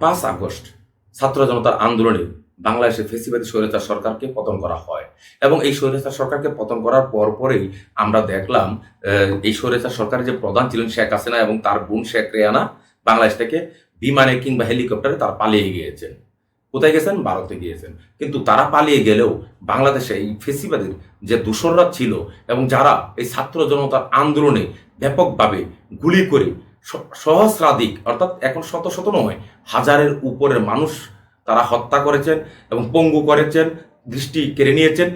পাঁচ আগস্ট ছাত্র জনতার আন্দোলনে বাংলাদেশে ফেসিবাদী স্বৈরাচার সরকারকে পতন করা হয়। এবং এই স্বৈরাচার সরকারকে পতন করার পর পরেই আমরা দেখলাম এই স্বৈরাচার সরকারের যে প্রধান ছিলেন শেখ হাসিনা এবং তার বোন শেখ রেয়ানা বাংলাদেশ থেকে বিমানে কিংবা হেলিকপ্টারে তারা পালিয়ে গিয়েছেন। কোথায় গেছেন? ভারতে গিয়েছেন। কিন্তু তারা পালিয়ে গেলেও বাংলাদেশে এই ফেসিবাদের যে দূষররা ছিল এবং যারা এই ছাত্র জনতার আন্দোলনে ব্যাপকভাবে গুলি করে সহস্রাধিক, অর্থাৎ এখন শত শত নয়, হাজারের উপরের মানুষ তারা হত্যা করেছেন এবং পঙ্গু করেছেন, দৃষ্টি কেড়ে নিয়েছেন,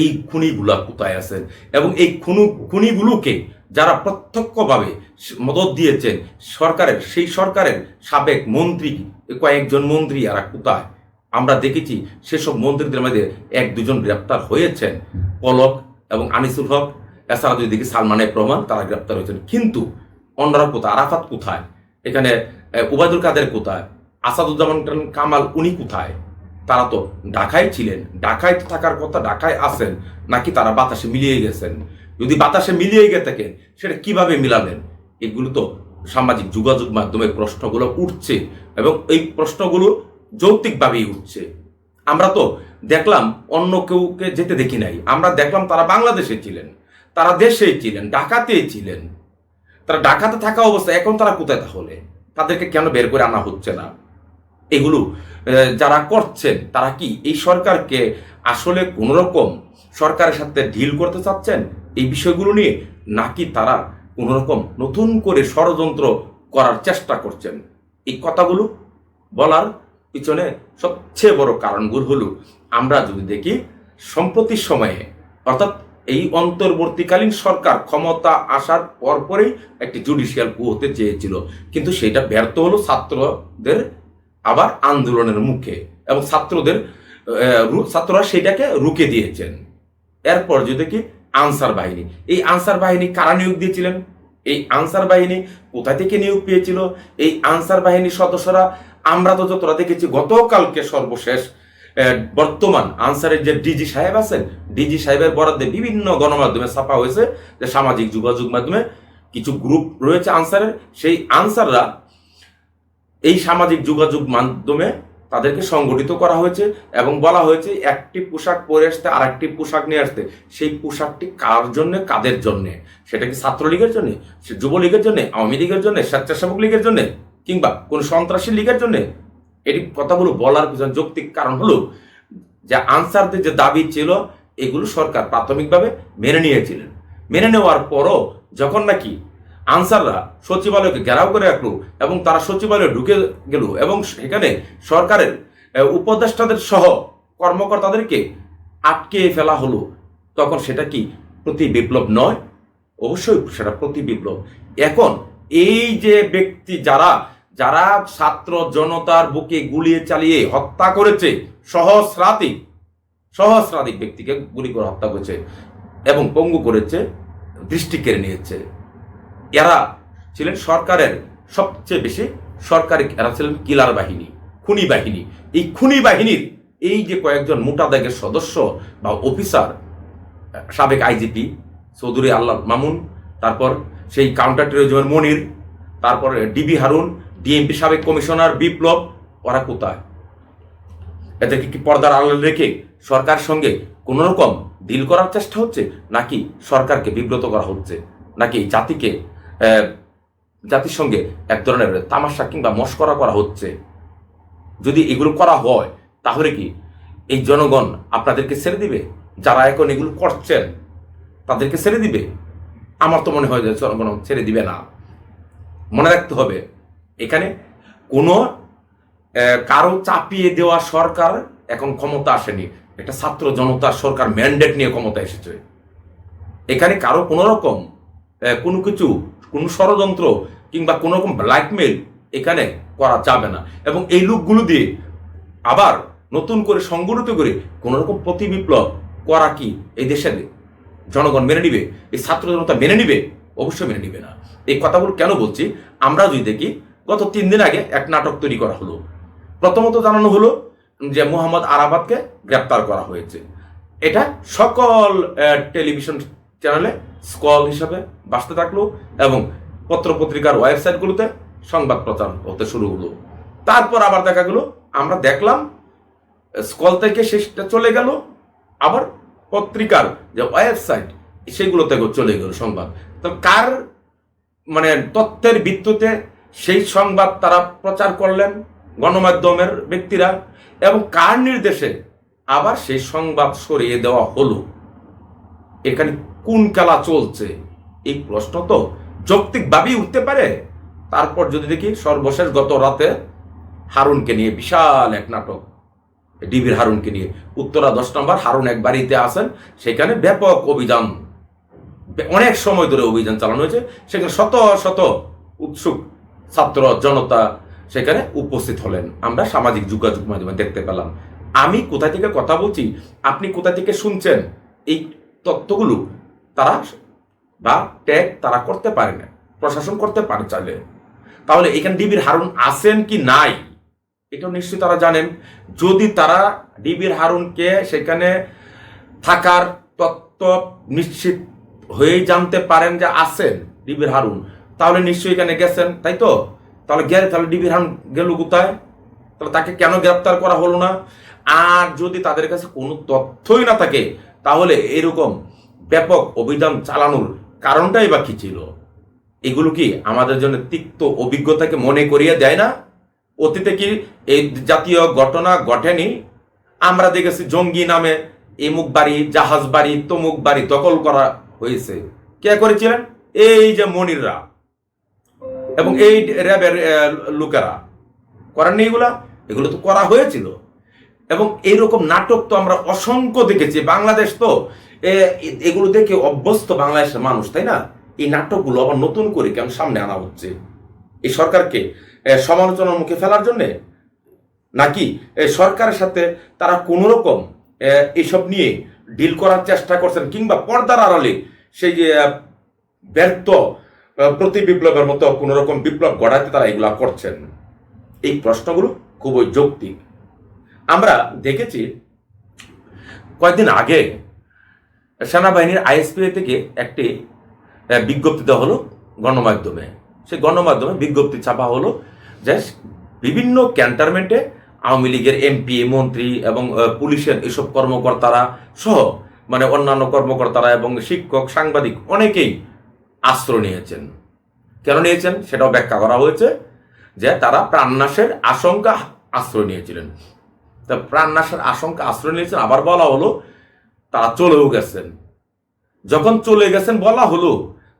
এই খুনিগুলা কোথায় আছেন? এবং এই খুনু, খুনিগুলোকে যারা প্রত্যক্ষভাবে মদত দিয়েছেন, সরকারের, সেই সরকারের সাবেক মন্ত্রী, কয়েকজন মন্ত্রী এরা কোথায়? আমরা দেখেছি সেসব মন্ত্রীদের মধ্যে এক দুজন গ্রেপ্তার হয়েছেন, পলক এবং আনিসুল হক। এছাড়া যদি দেখি সালমান এফ রহমান তারা গ্রেপ্তার হয়েছেন। কিন্তু অন্যরা কোথায়? আরাফাত কোথায়? এখানে উবায়দুল কাদের কোথায়? আসাদুজ্জামান কামাল উনি কোথায়? তারা তো ঢাকায় ছিলেন। ঢাকায় থাকার কথা ঢাকায় আছেন, নাকি তারা বাতাসে মিলিয়ে গেছেন? যদি বাতাসে মিলিয়ে গিয়ে থাকেন, সেটা কীভাবে মিলাবেন এগুলো তো সামাজিক যোগাযোগ মাধ্যমে প্রশ্নগুলো উঠছে এবং এই প্রশ্নগুলো যৌক্তিকভাবেই উঠছে। আমরা তো দেখলাম অন্য কেউকে যেতে দেখি নাই। আমরা দেখলাম তারা বাংলাদেশে ছিলেন, তারা দেশে ছিলেন, ঢাকাতেই ছিলেন। তারা ঢাকাতে থাকা অবস্থায়, এখন তারা কোথায় তাহলে? তাদেরকে কেন বের করে আনা হচ্ছে না? এগুলো যারা করছেন, তারা কি এই সরকারকে আসলে কোন রকম সরকারের সাথে ডিল করতে চাচ্ছেন? এই বিষয়গুলো নিয়ে নাকি তারা কোন রকম নতুন করে ষড়যন্ত্র করার চেষ্টা করছেন? এই কথাগুলো বলার পিছনে সবচেয়ে বড় কারণগুলো হলো, আমরা যদি দেখি, সম্প্রতি সময়ে, অর্থাৎ এই অন্তর্বর্তীকালীন সরকার ক্ষমতা আসার পরপরই একটি জুডিশিয়াল কু হতে চেয়েছিল। কিন্তু সেটা ব্যর্থ হলো ছাত্রদের আবার আন্দোলনের মুখে এবং ছাত্রদের ছাত্ররা সেটাকে রুখে দিয়েছেন। এরপর যদি কি আনসার বাহিনী। এই আনসার বাহিনী কারা নিয়োগ দিয়েছিলেন? এই আনসার বাহিনী কোথা থেকে নিয়োগ পেয়েছিল? এই আনসার বাহিনীর সদস্যরা, আমরা তো যতটা দেখেছি, গতকালকে সর্বশেষ বর্তমান আনসারের যে ডিজি সাহেব আছেন, ডিজি সাহেবের বরাদ্দে বিভিন্ন গণমাধ্যমে ছাপা হয়েছে যে সামাজিক যোগাযোগ মাধ্যমে কিছু গ্রুপ রয়েছে আনসারের। সেই আনসাররা এই সামাজিক যোগাযোগ মাধ্যমে তাদেরকে সংগঠিত করা হয়েছে এবং বলা হয়েছে একটি পোশাক পরে আসতে আর একটি পোশাক নিয়ে আসতে। সেই পোশাকটি কার জন্য, কাদের জন্য? সেটা কি ছাত্রলীগের জন্য, সে যুবলীগের জন্য, আওয়ামী লীগের জন্য, স্বেচ্ছাসেবক লীগের জন্য, কিংবা কোন সন্ত্রাসী লীগের জন্য? এটি কথাগুলো বলার পিছনে যৌক্তিক কারণ হলো যে আনসারদের যে দাবি ছিল, এগুলো সরকার প্রাথমিকভাবে মেনে নিয়েছিলেন। মেনে নেওয়ার পরও যখন নাকি আনসাররা সচিবালয়কে ঘেরাও করে রাখল এবং তারা সচিবালয়ে ঢুকে গেল এবং সেখানে সরকারের উপদেষ্টাদের সহ কর্মকর্তাদেরকে আটকে ফেলা হলো, তখন সেটা কি প্রতি বিপ্লব নয়? অবশ্যই সেটা প্রতি বিপ্লব। এখন এই যে ব্যক্তি যারা যারা ছাত্র জনতার বুকে গুলিয়ে চালিয়ে হত্যা করেছে, সহস্রাধিক সহস্রাধিক ব্যক্তিকে গুলি করে হত্যা করেছে এবং পঙ্গু করেছে, দৃষ্টি কেড়ে নিয়েছে। এরা ছিলেন সরকারের সবচেয়ে বেশি সরকারি, এরা ছিলেন কিলার বাহিনী, খুনি বাহিনী। এই খুনি বাহিনীর এই যে কয়েকজন মোটা দাগের সদস্য বা অফিসার, সাবেক আইজিপি চৌধুরী আল্লাহ মামুন, তারপর সেই কাউন্টার টেরোরিজমের মনির, তারপর ডিবি হারুন ডিএমপি সাবেক কমিশনার বিপ্লব, ওরা কোথায়? এদেরকে কি পর্দার আড়ালে রেখে সরকার সঙ্গে কোন রকম ডিল করার চেষ্টা হচ্ছে? নাকি সরকারকে বিব্রত করা হচ্ছে? নাকি জাতিকে জাতির সঙ্গে এক ধরনের তামাশা কিংবা মস্করা করা হচ্ছে? যদি এগুলো করা হয়, তাহলে কি এই জনগণ আপনাদেরকে ছেড়ে দিবে? যারা এখন এগুলো করছেন, তাদেরকে ছেড়ে দিবে? আমার তো মনে হয় যে জনগণ ছেড়ে দিবে না। মনে রাখতে হবে এখানে কোনো কারও চাপিয়ে দেওয়া সরকার এখন ক্ষমতা আসেনি। একটা ছাত্র জনতার সরকার ম্যান্ডেট নিয়ে ক্ষমতা এসেছে। এখানে কারও কোনো রকম কোনো কিছু, কোনো ষড়যন্ত্র কিংবা কোনো রকম ব্ল্যাকমেল এখানে করা যাবে না। এবং এই লোকগুলো দিয়ে আবার নতুন করে সংগঠিত করে কোনো রকম প্রতি বিপ্লব করা কি এই দেশের জনগণ মেনে নিবে, এই ছাত্র জনতা মেনে নিবে? অবশ্যই মেনে নিবে না। এই কথাগুলো কেন বলছি? আমরা যদি দেখি গত তিন দিন আগে এক নাটক তৈরি করা হলো। প্রথমত জানানো হলো যে মোহাম্মদ আরাবাদকে গ্রেপ্তার করা হয়েছে। এটা সকল টেলিভিশন চ্যানেলে স্কল হিসাবে বাঁচতে থাকল এবং পত্রপত্রিকার ওয়েবসাইটগুলোতে সংবাদ প্রচার হতে শুরু হলো। তারপর আবার দেখা গেল, আমরা দেখলাম স্কল থেকে শেষটা চলে গেল, আবার পত্রিকার যে ওয়েবসাইট সেগুলো থেকেও চলে গেল সংবাদ। তো কার মানে তথ্যের ভিত্তিতে সেই সংবাদ তারা প্রচার করলেন গণমাধ্যমের ব্যক্তিরা এবং কার নির্দেশে আবার সেই সংবাদ সরিয়ে দেওয়া হলো? এখানে কোন খেলা চলছে? এই প্রশ্ন তো যৌক্তিকভাবেই উঠতে পারে। তারপর যদি দেখি সর্বশেষ গত রাতে হারুনকে নিয়ে বিশাল এক নাটক। ডিবির হারুনকে নিয়ে। উত্তরা দশ নম্বর, হারুন এক বাড়িতে আসেন সেখানে ব্যাপক অভিযান। অনেক সময় ধরে অভিযান চালানো হয়েছে। সেখানে শত শত উৎসুক ছাত্র, জনতা সেখানে উপস্থিত হলেন। আমরা সামাজিক যোগাযোগ মাধ্যমে দেখতে পেলাম। আমি কোথা থেকে কথা বলছি, আপনি কোথা থেকে শুনছেন, এই তথ্যগুলো তারা বা ট্যাগ তারা করতে পারে না, প্রশাসন করতে পারে চাইলে। তাহলে এখানে ডিবির হারুন আছেন কি নাই, এটাও নিশ্চয়ই তারা জানেন। যদি তারা ডিবির হারুনকে সেখানে থাকার তত্ত্ব নিশ্চিত হয়েই জানতে পারেন যে আছেন ডিবির হারুন তাহলে নিশ্চয়ই এখানে গেছেন, তাই তো? তাহলে গেলে, তাহলে ডিবির হান গেল কোথায়? তাহলে তাকে কেন গ্রেপ্তার করা হলো না? আর যদি তাদের কাছে কোনো তথ্যই না থাকে, তাহলে এরকম ব্যাপক অভিযান চালানোর কারণটাই বা কি ছিল? এগুলো কি আমাদের জন্য তিক্ত অভিজ্ঞতাকে মনে করিয়ে দেয় না? অতীতে কি এই জাতীয় ঘটনা ঘটেনি? আমরা দেখেছি জঙ্গি নামে এমুক বাড়ি, জাহাজ বাড়ি, তমুক বাড়ি দখল করা হয়েছে। কে করেছিলেন? এই যে মনিররা। এবং এই র্যাবের লোকেরা করেননি এগুলা? এগুলো তো করা হয়েছিল। এবং এইরকম নাটক তো আমরা অসংখ্য দেখেছি। বাংলাদেশ তো এগুলো দেখে অভ্যস্ত বাংলাদেশের মানুষ, তাই না? এই নাটকগুলো আবার নতুন করে কেন সামনে আনা হচ্ছে? এই সরকারকে সমালোচনার মুখে ফেলার জন্যে? নাকি সরকারের সাথে তারা কোনো রকম এসব নিয়ে ডিল করার চেষ্টা করছেন? কিংবা পর্দার আড়ালে সেই ব্যর্থ প্রতি বিপ্লবের মতো কোনো রকম বিপ্লব গড়াতে তারা এগুলা করছেন। এই প্রশ্নগুলো খুবই যৌক্তিক। আমরা দেখেছি, কয়েকদিন আগে সেনাবাহিনীর আইএসপিএ থেকে একটি বিজ্ঞপ্তি দেওয়া হলো গণমাধ্যমে। সেই গণমাধ্যমে বিজ্ঞপ্তি ছাপা হলো যে বিভিন্ন ক্যান্টনমেন্টে আওয়ামী লীগের এমপি, মন্ত্রী এবং পুলিশের এসব কর্মকর্তারা সহ মানে অন্যান্য কর্মকর্তারা এবং শিক্ষক, সাংবাদিক অনেকেই আশ্রয় নিয়েছেন। কেন নিয়েছেন? সেটাও ব্যাখ্যা করা হয়েছে যে তারা প্রাণনাশের আশঙ্কা আশ্রয় নিয়েছিলেন। তা প্রাণনাশের আশঙ্কা আশ্রয় নিয়েছেন, আবার বলা হলো তারা চলেও গেছেন। যখন চলে গেছেন বলা হলো,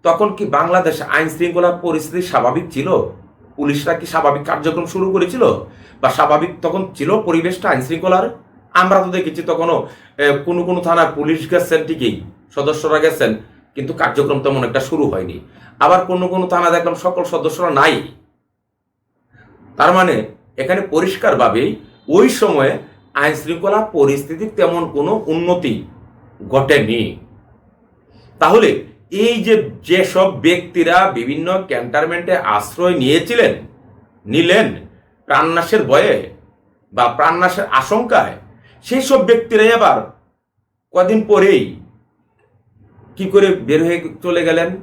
তখন কি বাংলাদেশে আইন শৃঙ্খলা পরিস্থিতি স্বাভাবিক ছিল? পুলিশরা কি স্বাভাবিক কার্যক্রম শুরু করেছিল? বা স্বাভাবিক তখন ছিল পরিবেশটা আইন শৃঙ্খলার? আমরা তো দেখেছি তখনও কোনো কোনো থানায় পুলিশ গেছেন ঠিকই, সদস্যরা গেছেন। কিন্তু কার্যক্রম তেমন একটা শুরু হয়নি। আবার কোনো কোনো থানা দেখলাম সকল সদস্যরা নাই। তার মানে এখানে পরিষ্কারভাবেই ওই সময়ে আইন শৃঙ্খলা পরিস্থিতির তেমন কোনো উন্নতি ঘটেনি। তাহলে এই যে যেসব ব্যক্তিরা বিভিন্ন ক্যান্টনমেন্টে আশ্রয় নিয়েছিলেন, নিলেন প্রাণনাশের ভয়ে বা প্রাণনাশের আশঙ্কায় সেই সব ব্যক্তিরাই আবার কদিন পরেই কি করে বের হয়ে চলে গেলেন?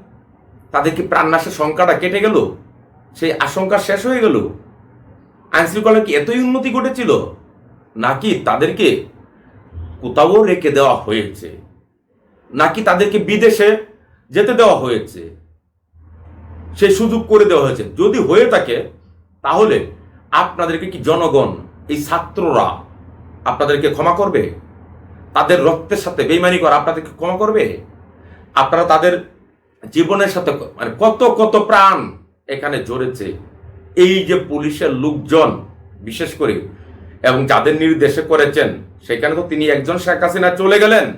তাদের কি প্রাণনাশের শঙ্কাটা কেটে গেল? সেই আশঙ্কা শেষ হয়ে গেল? আইন শৃঙ্খলা কি এতই উন্নতি ঘটেছিল? নাকি তাদেরকে কোথাও রেখে দেওয়া হয়েছে? নাকি তাদেরকে বিদেশে যেতে দেওয়া হয়েছে? সেই সুযোগ করে দেওয়া হয়েছে। যদি হয়ে থাকে, তাহলে আপনাদেরকে কি জনগণ, এই ছাত্ররা আপনাদেরকে ক্ষমা করবে? তাদের রক্তের সাথে বেইমানি করা আপনাদেরকে ক্ষমা করবে? আপনারা তাদের জীবনের সাথে মানে কত কত প্রাণ এখানে জড়েছে এই যে পুলিশের লোকজন, বিশেষ করে, এবং যাদের নির্দেশে করেছেন, সেখানে তো তিনি একজন শেখ হাসিনা চলে গেলেন।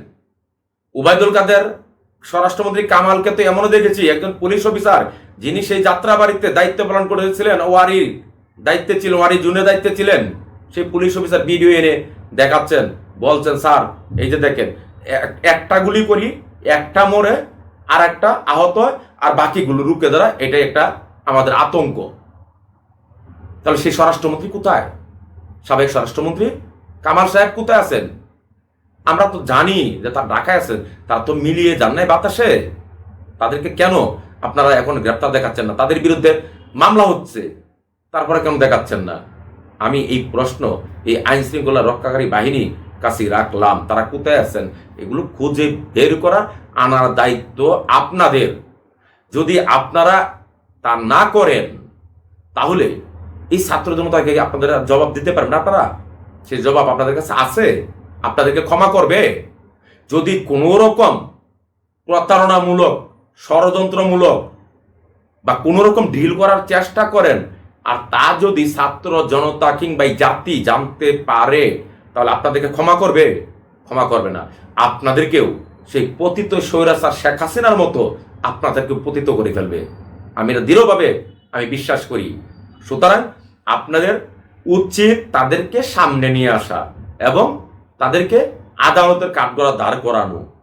উবায়দুল কাদের, স্বরাষ্ট্রমন্ত্রী কামালকে তো এমনও দেখেছি, একজন পুলিশ অফিসার, যিনি সেই যাত্রা বাড়িতে দায়িত্ব পালন করেছিলেন, ওয়ারি দায়িত্বে ছিলেন ওয়ারি জুনে দায়িত্বে ছিলেন। সেই পুলিশ অফিসার ভিডিও এনে দেখাচ্ছেন, বলছেন, স্যার, এই যে দেখেন এক- একটা গুলি করি একটা মরে আর একটা আহত হয়, আর বাকিগুলো রুকে ধরা, এটাই একটা আমাদের আতঙ্ক। তাহলে সেই স্বরাষ্ট্রমন্ত্রী কোথায়? সাবেক স্বরাষ্ট্রমন্ত্রী কামাল সাহেব কোথায় আছেন? আমরা তো জানি যে তার ঢাকায় আছেন, তারা তো মিলিয়ে যান নাই বাতাসে। তাদেরকে কেন? আপনারা এখন গ্রেপ্তার দেখাচ্ছেন না। তাদের বিরুদ্ধে মামলা হচ্ছে, তারপরে কেন দেখাচ্ছেন না? আমি এই প্রশ্ন, এই আইন শৃঙ্খলা রক্ষাকারী বাহিনী কাছে রাখলাম তারা কোথায় আছেন? এগুলো খুঁজে বের করা আনার দায়িত্ব আপনাদের। যদি আপনারা তা না করেন, তাহলে এই ছাত্র জনতাকে আপনাদের জবাব দিতে পারবেন না আপনারা? সেই জবাব আপনাদের কাছে আছে? আপনাদেরকে ক্ষমা করবে? যদি কোনো রকম প্রতারণামূলক, ষড়যন্ত্রমূলক বা কোনো রকম ডিল করার চেষ্টা করেন, আর তা যদি ছাত্র জনতা কিংবা জাতি জানতে পারে তাহলে আপনাদেরকে ক্ষমা করবে? ক্ষমা করবে না। আপনাদেরকেও সেই পতিত স্বৈরাচার শেখ হাসিনার মতো আপনাদেরকে পতিত করে ফেলবে। আমি এটা দৃঢ়ভাবে আমি বিশ্বাস করি। সুতরাং আপনাদের উচিত তাদেরকে সামনে নিয়ে আসা এবং তাদেরকে আদালতের কাঠগড়া দাঁড় করানো।